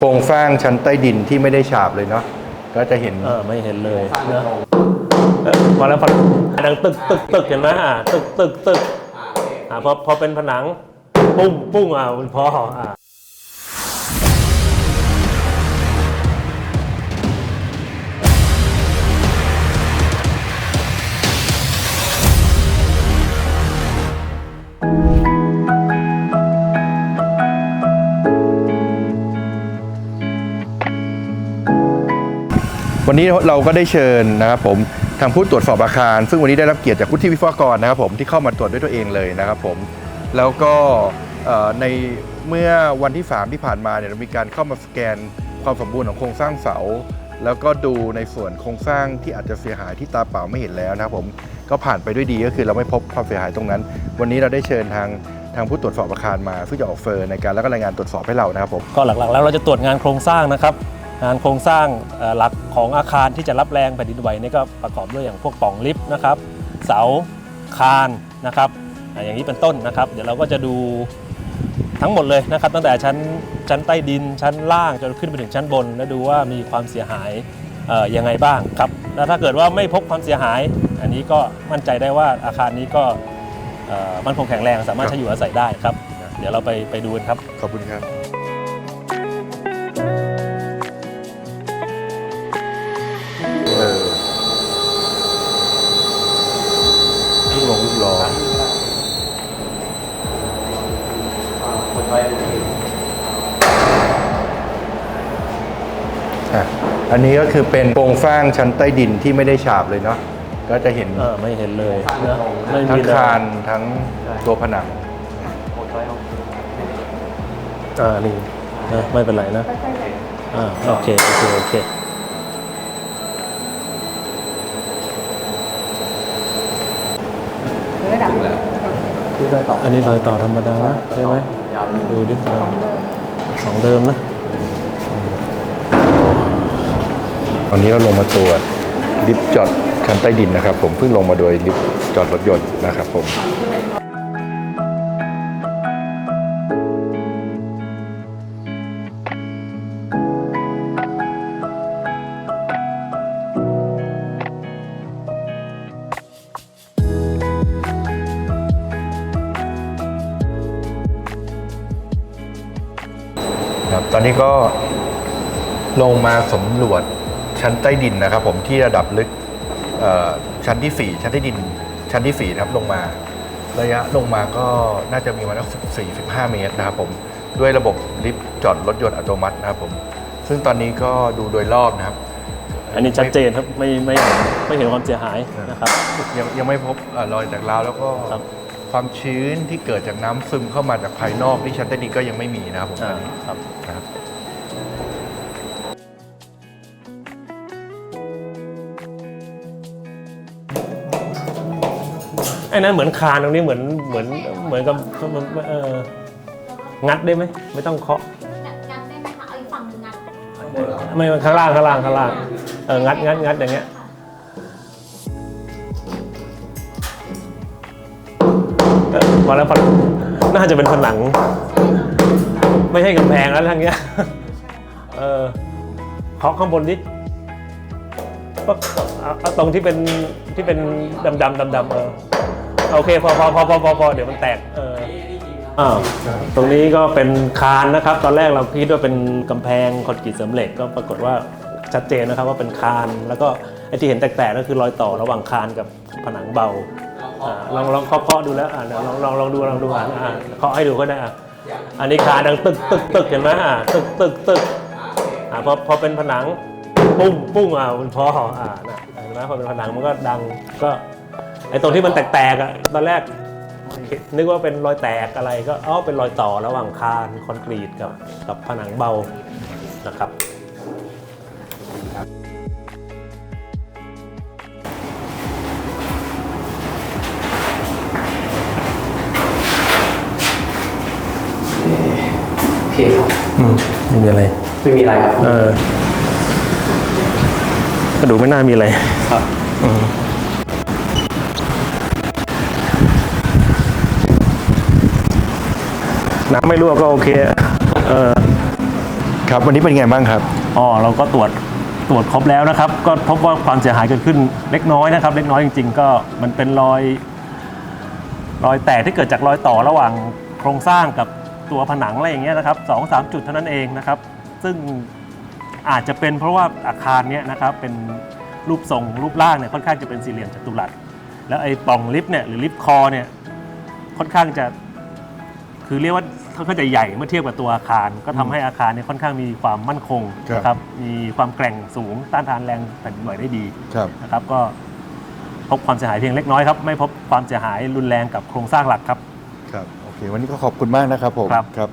โครงสร้างชั้นใต้ดินที่ไม่ได้ฉาบเลยเนาะก็จะเห็นเออไม่เห็นเลยนะเออพอแล้วพอแล้วดังตึกตึกตึกเห็นไหมอ่าตึกตึกตึกอ่าพอพอเป็นผนัง ปุ้งปุ้งอ่ามันพออ่า วันนี้เราก็ได้เชิญนะครับผมทางผู้ตรวจสอบอาคาร ซึ่งวันนี้ได้รับเกียรติจากผู้ที่วิศวกรนะครับผมที่เข้ามาตรวจด้วยตัวเองเลยนะครับผมแล้วก็ในเมื่อวันที่ 3 ที่ผ่านมาเนี่ยเรามีการเข้ามาสแกนความสมบูรณ์ของโครงสร้างเสา แล้วก็ดูในส่วนโครงสร้างที่อาจจะเสียหายที่ตาเปล่าไม่เห็นแล้วนะครับผมก็ผ่านไปด้วยดีก็คือเราไม่พบความเสียหายตรงนั้น วันนี้เราได้เชิญทางทางผู้ตรวจสอบอาคารมาเพื่อจะออกเฟอร์ในการแล้วก็รายงานตรวจสอบให้เรานะครับผมก็หลักๆแล้วเราจะตรวจงานโครงสร้างนะครับ งานโครงสร้างหลักของอาคารที่จะรับแรงแผ่นดินไหวนี่ก็ประกอบด้วยอย่างพวกป่องลิฟต์นะครับเสาคานนะครับอย่างนี้เป็นต้นนะครับ เดี๋ยวเราก็จะดูทั้งหมดเลยนะครับ ตั้งแต่ชั้นชั้นใต้ดินชั้นล่างจนขึ้นไปถึงชั้นบน แล้วดูว่ามีความเสียหายเอ่อยังไงบ้างครับแล้วถ้าเกิดว่าไม่พบความเสียหาย อันนี้ก็มั่นใจได้ว่าอาคารนี้ก็มันคงแข็งแรงสามารถใช้อยู่อาศัยได้ครับ เดี๋ยวเราไปไปดูกันครับขอบคุณครับ อะอันนี้ก็คือเป็นโครงสร้างชั้นใต้ดินที่ไม่ได้ฉาบเลยเนาะก็จะเห็นเออไม่เห็นเลยนะไม่ทั้มีงเลยคานทั้งตัวผนังอ่านี่นะไม่เป็นไรนะอ่าโอเคโอเคโอเคระดับอันนี้รอยต่อธรรมดานะใช่ไหม ดูดิของเดิมนะ ตอนนี้เราลงมาตรวจลิฟต์จอดชั้นใต้ดินนะครับ ผมเพิ่งลงมาโดยลิฟต์จอดรถยนต์นะครับผม อนนี้ก็ลงมาสำรวจชั้นใต้ดินนะครับ ผมที่ระดับลึกเอ่อชั้นที่ 4 ชั้นใต้ดิน ชั้นที่ 4 นะครับลงมา ระยะลงมาก็น่าจะมีประมาณสัก14 15 เมตรนะครับผมด้วยระบบลิฟต์จอดรถยนต์อัตโนมัตินะครับผม ซึ่งตอนนี้ก็ดูโดยรอบนะครับ อันนี้ชัดเจนครับไม่ไม่ไม่เห็นความเสียหายนะครับ ยังยังไม่พบเอ่อรอยแตกร้าวแล้วก็ ครับความชื้นที่เกิดจากน้ำซึมเข้ามาจากภายนอกที่ชั้นใต้ดินก็ยังไม่มีนะครับผมอ่าตอนนี้ครับนะครับไอ้นั้นเหมือนคานตรงนี้เหมือนเหมือนเหมือนกับเอองัดได้ไหมไม่ต้องเคาะงัดได้ไหมคะเอาอีกฝั่งหนึ่งงัดไม่ข้างล่างข้างล่างข้างล่างเอองัดงัดงัดอย่างเงี้ย เออพอแล้วพอแล้วน่าจะเป็นผนัง ไม่ใช่กำแพงแล้วทางเงี้ยเออเคาะข้างบนดิปั๊บเอาเอาตรงที่เป็นที่เป็นดำดำดำดำๆเออโอเคพอพอพอพอพอพอเดี๋ยวมันแตกเอออ้าวตรงนี้ก็เป็นคานนะครับ ตอนแรกเราคิดว่าเป็นกำแพงคอนกรีตเสริมเหล็กก็ปรากฏว่าชัดเจนนะครับว่าเป็นคาน แล้วก็ไอ้ที่เห็นแตกๆก็คือรอยต่อระหว่างคานกับผนังเบา อ่าลองลองเคาะเคาะดูแล้วอ่าเดี๋ยวลองลองลองดูลองดูอ่าอ่าเคาะให้ดูก็ได้อะอันนี้คานดังตึกตึกตึกเห็นไหมอ่าตึกตึกตึกอ่าพอพอเป็นผนังปุ้งปุ้งอะมันพออ่านะเห็นไหมพอเป็นผนังมันก็ดังก็ไอ้ตรงที่มันแตกๆอะตอนแรกนึกว่าเป็นรอยแตกอะไรก็อ๋อเป็นรอยต่อระหว่างคานคอนกรีตกับกับผนังเบานะครับ เคครับอืมไม่มีอะไร ไม่มีอะไรครับเออกระดูกไม่น่ามีอะไร ครับอืมน้ำไม่รั่วก็โอเค เออครับ วันนี้เป็นไงบ้างครับ อ๋อเราก็ตรวจตรวจครบแล้วนะครับ ก็พบว่าความเสียหายเกิดขึ้นเล็กน้อยนะครับ เล็กน้อยจริง ๆ ก็มันเป็นรอย รอยแตกที่เกิดจากรอยต่อระหว่างโครงสร้างกับ ตัวผนังอะไรอย่างเงี้ยนะครับสองสามจุดเท่านั้นเองนะครับ ซึ่งอาจจะเป็นเพราะว่าอาคารเนี้ยนะครับเป็นรูปทรงรูปร่างเนี่ยค่อนข้างจะเป็นสี่เหลี่ยมจัตุรัส แล้วไอ้ปล่องลิฟต์เนี่ยหรือลิฟต์คอเนี่ยค่อนข้างจะ คือเรียกว่าค่อนข้างจะใหญ่เมื่อเทียบกับตัวอาคาร ก็ทำให้อาคารเนี่ยค่อนข้างมีความมั่นคงครับ นะครับมีความแกร่งสูงต้านทานแรงแผ่นดินไหวได้ดี ครับ นะครับก็พบความเสียหายเพียงเล็กน้อยครับ ไม่พบความเสียหายรุนแรงกับโครงสร้างหลักครับ ครับโอ เควันนี้ก็ขอบคุณมากนะครับผมครับครับ